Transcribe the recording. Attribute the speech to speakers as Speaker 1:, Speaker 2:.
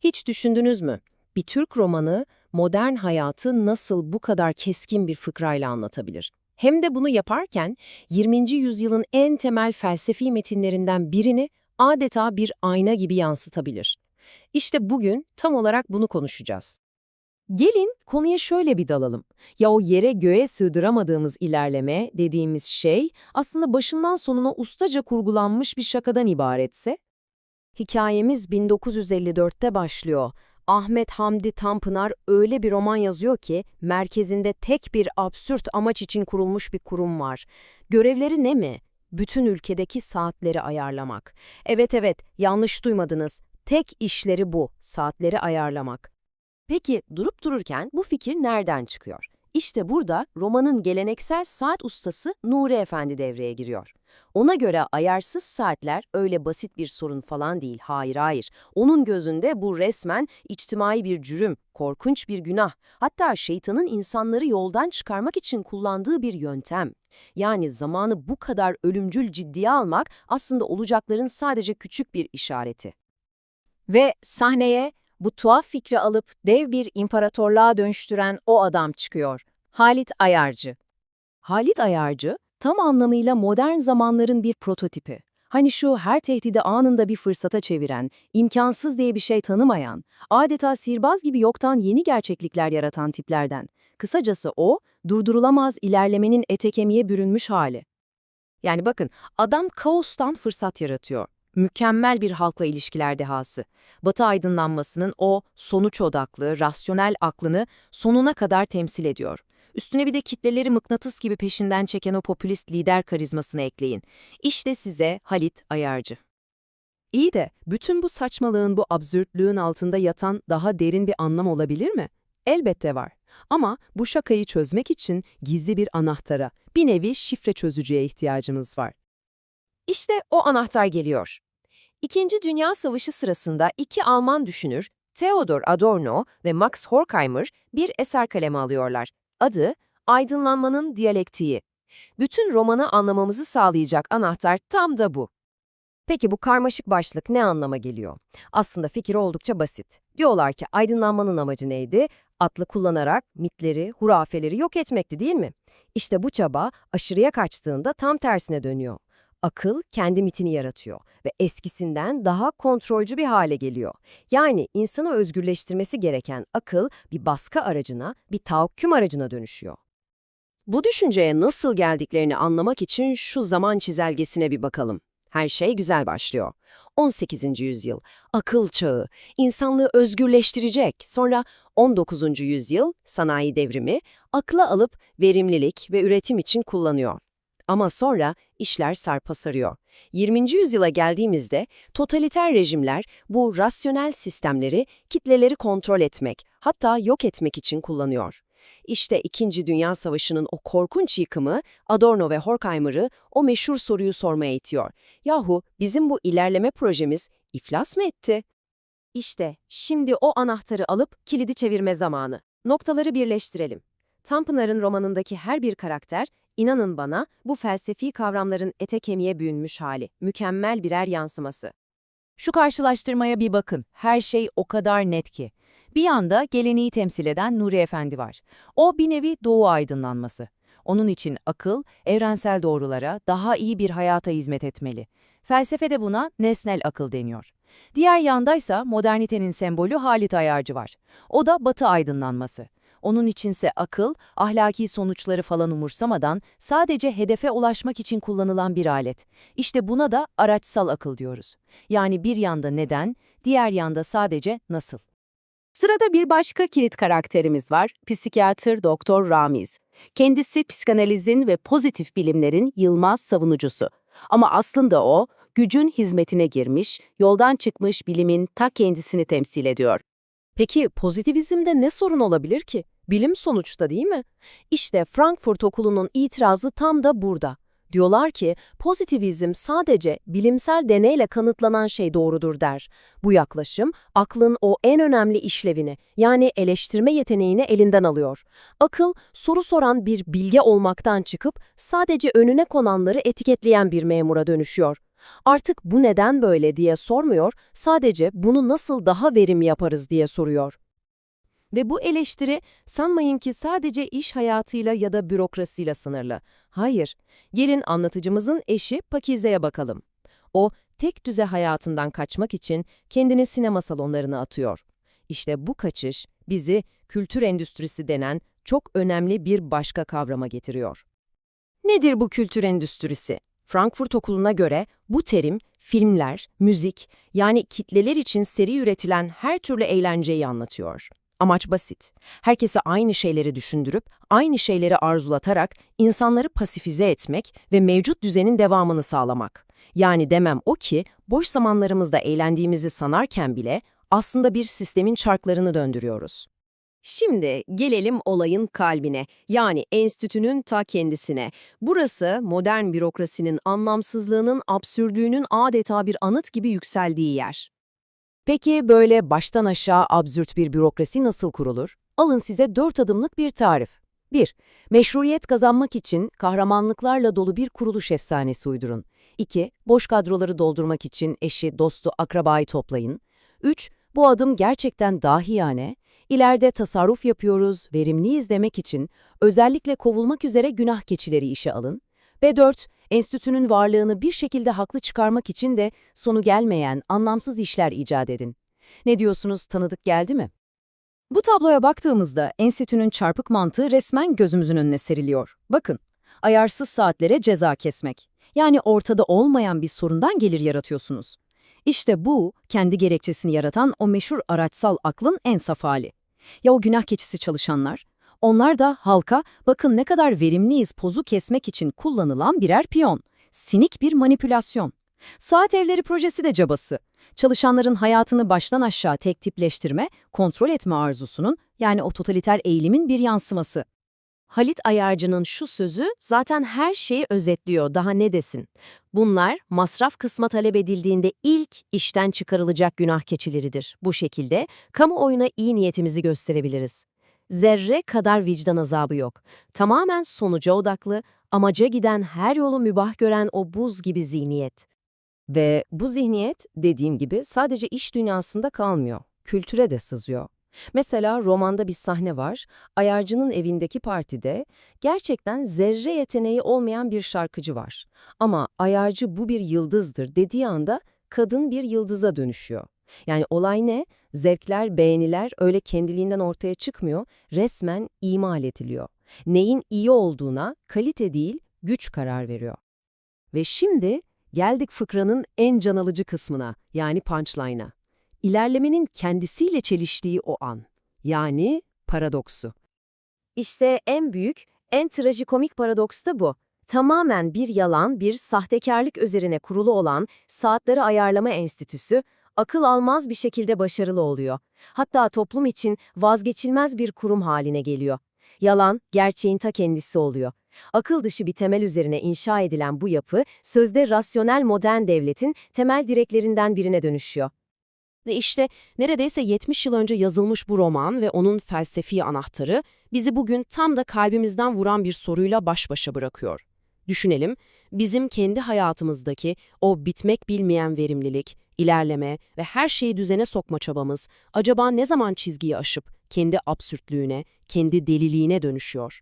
Speaker 1: Hiç düşündünüz mü? Bir Türk romanı modern hayatı nasıl bu kadar keskin bir fıkrayla anlatabilir? Hem de bunu yaparken 20. yüzyılın en temel felsefi metinlerinden birini adeta bir ayna gibi yansıtabilir. İşte bugün tam olarak bunu konuşacağız. Gelin konuya şöyle bir dalalım. Ya o yere göğe sığdıramadığımız ilerleme dediğimiz şey aslında başından sonuna ustaca kurgulanmış bir şakadan ibaretse? Hikayemiz 1954'te başlıyor. Ahmet Hamdi Tanpınar öyle bir roman yazıyor ki merkezinde tek bir absürt amaç için kurulmuş bir kurum var. Görevleri ne mi? Bütün ülkedeki saatleri ayarlamak. Evet evet yanlış duymadınız. Tek işleri bu, saatleri ayarlamak. Peki durup dururken bu fikir nereden çıkıyor? İşte burada romanın geleneksel saat ustası Nuri Efendi devreye giriyor. Ona göre ayarsız saatler öyle basit bir sorun falan değil, hayır hayır. Onun gözünde bu resmen içtimai bir cürüm, korkunç bir günah. Hatta şeytanın insanları yoldan çıkarmak için kullandığı bir yöntem. Yani zamanı bu kadar ölümcül ciddiye almak aslında olacakların sadece küçük bir işareti. Ve sahneye bu tuhaf fikri alıp dev bir imparatorluğa dönüştüren o adam çıkıyor. Halit Ayarcı. Halit Ayarcı, tam anlamıyla modern zamanların bir prototipi. Hani şu her tehdidi anında bir fırsata çeviren, imkansız diye bir şey tanımayan, adeta sihirbaz gibi yoktan yeni gerçeklikler yaratan tiplerden. Kısacası o, durdurulamaz ilerlemenin ete kemiğe bürünmüş hali. Yani bakın, adam kaostan fırsat yaratıyor. Mükemmel bir halkla ilişkiler dehası. Batı aydınlanmasının o sonuç odaklı, rasyonel aklını sonuna kadar temsil ediyor. Üstüne bir de kitleleri mıknatıs gibi peşinden çeken o popülist lider karizmasını ekleyin. İşte size Halit Ayarcı. İyi de bütün bu saçmalığın, bu absürtlüğün altında yatan daha derin bir anlam olabilir mi? Elbette var. Ama bu şakayı çözmek için gizli bir anahtara, bir nevi şifre çözücüye ihtiyacımız var. İşte o anahtar geliyor. İkinci Dünya Savaşı sırasında iki Alman düşünür, Theodor Adorno ve Max Horkheimer bir eser kaleme alıyorlar. Adı Aydınlanmanın Diyalektiği. Bütün romanı anlamamızı sağlayacak anahtar tam da bu. Peki bu karmaşık başlık ne anlama geliyor? Aslında fikir oldukça basit. Diyorlar ki aydınlanmanın amacı neydi? Atlı kullanarak mitleri, hurafeleri yok etmekti değil mi? İşte bu çaba aşırıya kaçtığında tam tersine dönüyor. Akıl kendi mitini yaratıyor ve eskisinden daha kontrolcü bir hale geliyor. Yani insanı özgürleştirmesi gereken akıl bir baskı aracına, bir tahakküm aracına dönüşüyor. Bu düşünceye nasıl geldiklerini anlamak için şu zaman çizelgesine bir bakalım. Her şey güzel başlıyor. 18. yüzyıl, akıl çağı, insanlığı özgürleştirecek. Sonra 19. yüzyıl, sanayi devrimi, akla alıp verimlilik ve üretim için kullanıyor. Ama sonra işler sarpa sarıyor. 20. yüzyıla geldiğimizde totaliter rejimler bu rasyonel sistemleri kitleleri kontrol etmek, hatta yok etmek için kullanıyor. İşte İkinci Dünya Savaşı'nın o korkunç yıkımı Adorno ve Horkheimer'ı o meşhur soruyu sormaya itiyor. Yahu bizim bu ilerleme projemiz iflas mı etti? İşte şimdi o anahtarı alıp kilidi çevirme zamanı. Noktaları birleştirelim. Tanpınar'ın romanındaki her bir karakter İnanın bana, bu felsefi kavramların ete kemiğe bürünmüş hali, mükemmel birer yansıması. Şu karşılaştırmaya bir bakın, her şey o kadar net ki. Bir yanda geleneği temsil eden Nuri Efendi var. O bir nevi doğu aydınlanması. Onun için akıl, evrensel doğrulara, daha iyi bir hayata hizmet etmeli. Felsefede buna nesnel akıl deniyor. Diğer yandaysa modernitenin sembolü Halit Ayarcı var. O da batı aydınlanması. Onun içinse akıl, ahlaki sonuçları falan umursamadan sadece hedefe ulaşmak için kullanılan bir alet. İşte buna da araçsal akıl diyoruz. Yani bir yanda neden, diğer yanda sadece nasıl. Sırada bir başka kilit karakterimiz var, psikiyatr Doktor Ramiz. Kendisi psikanalizin ve pozitif bilimlerin yılmaz savunucusu. Ama aslında o, gücün hizmetine girmiş, yoldan çıkmış bilimin ta kendisini temsil ediyor. Peki pozitivizmde ne sorun olabilir ki? Bilim sonuçta değil mi? İşte Frankfurt Okulu'nun itirazı tam da burada. Diyorlar ki pozitivizm sadece bilimsel deneyle kanıtlanan şey doğrudur der. Bu yaklaşım aklın o en önemli işlevini yani eleştirme yeteneğini elinden alıyor. Akıl soru soran bir bilge olmaktan çıkıp sadece önüne konanları etiketleyen bir memura dönüşüyor.
Speaker 2: Artık bu neden böyle diye sormuyor, sadece bunu nasıl daha verimli yaparız diye soruyor. Ve bu eleştiri sanmayın ki sadece iş hayatıyla ya da bürokrasiyle sınırlı. Hayır, gelin anlatıcımızın eşi Pakize'ye bakalım. O, tek düze hayatından kaçmak için kendini sinema salonlarına atıyor. İşte bu kaçış bizi kültür endüstrisi denen çok önemli bir başka kavrama getiriyor. Nedir bu kültür endüstrisi? Frankfurt Okulu'na göre bu terim filmler, müzik yani kitleler için seri üretilen her türlü eğlenceyi anlatıyor. Amaç basit. Herkese aynı şeyleri düşündürüp, aynı şeyleri arzulatarak insanları pasifize etmek ve mevcut düzenin devamını sağlamak. Yani demem o ki, boş zamanlarımızda eğlendiğimizi sanarken bile aslında bir sistemin çarklarını döndürüyoruz. Şimdi gelelim olayın kalbine, yani enstitünün ta kendisine. Burası modern bürokrasinin anlamsızlığının, absürdlüğünün adeta bir anıt gibi yükseldiği yer. Peki böyle baştan aşağı absürt bir bürokrasi nasıl kurulur? Alın size dört adımlık bir tarif. 1. Meşruiyet kazanmak için kahramanlıklarla dolu bir kuruluş efsanesi uydurun. 2. Boş kadroları doldurmak için eşi, dostu, akrabayı toplayın. 3. Bu adım gerçekten dahiyane. İleride tasarruf yapıyoruz, verimliyiz demek için özellikle kovulmak üzere günah keçileri işe alın. Ve 4. Enstitünün varlığını bir şekilde haklı çıkarmak için de sonu gelmeyen, anlamsız işler icat edin. Ne diyorsunuz, tanıdık geldi mi? Bu tabloya baktığımızda enstitünün çarpık mantığı resmen gözümüzün önüne seriliyor. Bakın, ayarsız saatlere ceza kesmek. Yani ortada olmayan bir sorundan gelir yaratıyorsunuz. İşte bu, kendi gerekçesini yaratan o meşhur araçsal aklın en saf hali. Ya o günah keçisi çalışanlar? Onlar da halka bakın ne kadar verimliyiz pozu kesmek için kullanılan birer piyon. Sinik bir manipülasyon. Saat evleri projesi de cabası. Çalışanların hayatını baştan aşağı tek tipleştirme, kontrol etme arzusunun yani o totaliter eğilimin bir yansıması. Halit Ayarcı'nın şu sözü zaten her şeyi özetliyor, daha ne desin. Bunlar masraf kısma talep edildiğinde ilk işten çıkarılacak günah keçileridir. Bu şekilde kamuoyuna iyi niyetimizi gösterebiliriz. Zerre kadar vicdan azabı yok. Tamamen sonuca odaklı, amaca giden her yolu mübah gören o buz gibi zihniyet. Ve bu zihniyet dediğim gibi sadece iş dünyasında kalmıyor, kültüre de sızıyor. Mesela romanda bir sahne var, ayarcının evindeki partide gerçekten zerre yeteneği olmayan bir şarkıcı var. Ama ayarcı bu bir yıldızdır dediği anda kadın bir yıldıza dönüşüyor. Yani olay ne? Zevkler, beğeniler öyle kendiliğinden ortaya çıkmıyor, resmen imal ediliyor. Neyin iyi olduğuna kalite değil, güç karar veriyor. Ve şimdi geldik fıkranın en can alıcı kısmına, yani punchline'a. İlerlemenin kendisiyle çeliştiği o an. Yani paradoksu. İşte en büyük, en trajikomik paradoks da bu. Tamamen bir yalan, bir sahtekarlık üzerine kurulu olan Saatleri Ayarlama Enstitüsü, akıl almaz bir şekilde başarılı oluyor. Hatta toplum için vazgeçilmez bir kurum haline geliyor. Yalan, gerçeğin ta kendisi oluyor. Akıl dışı bir temel üzerine inşa edilen bu yapı, sözde rasyonel modern devletin temel direklerinden birine dönüşüyor. Ve işte neredeyse 70 yıl önce yazılmış bu roman ve onun felsefi anahtarı bizi bugün tam da kalbimizden vuran bir soruyla baş başa bırakıyor. Düşünelim, bizim kendi hayatımızdaki o bitmek bilmeyen verimlilik, ilerleme ve her şeyi düzene sokma çabamız acaba ne zaman çizgiyi aşıp kendi absürtlüğüne, kendi deliliğine dönüşüyor?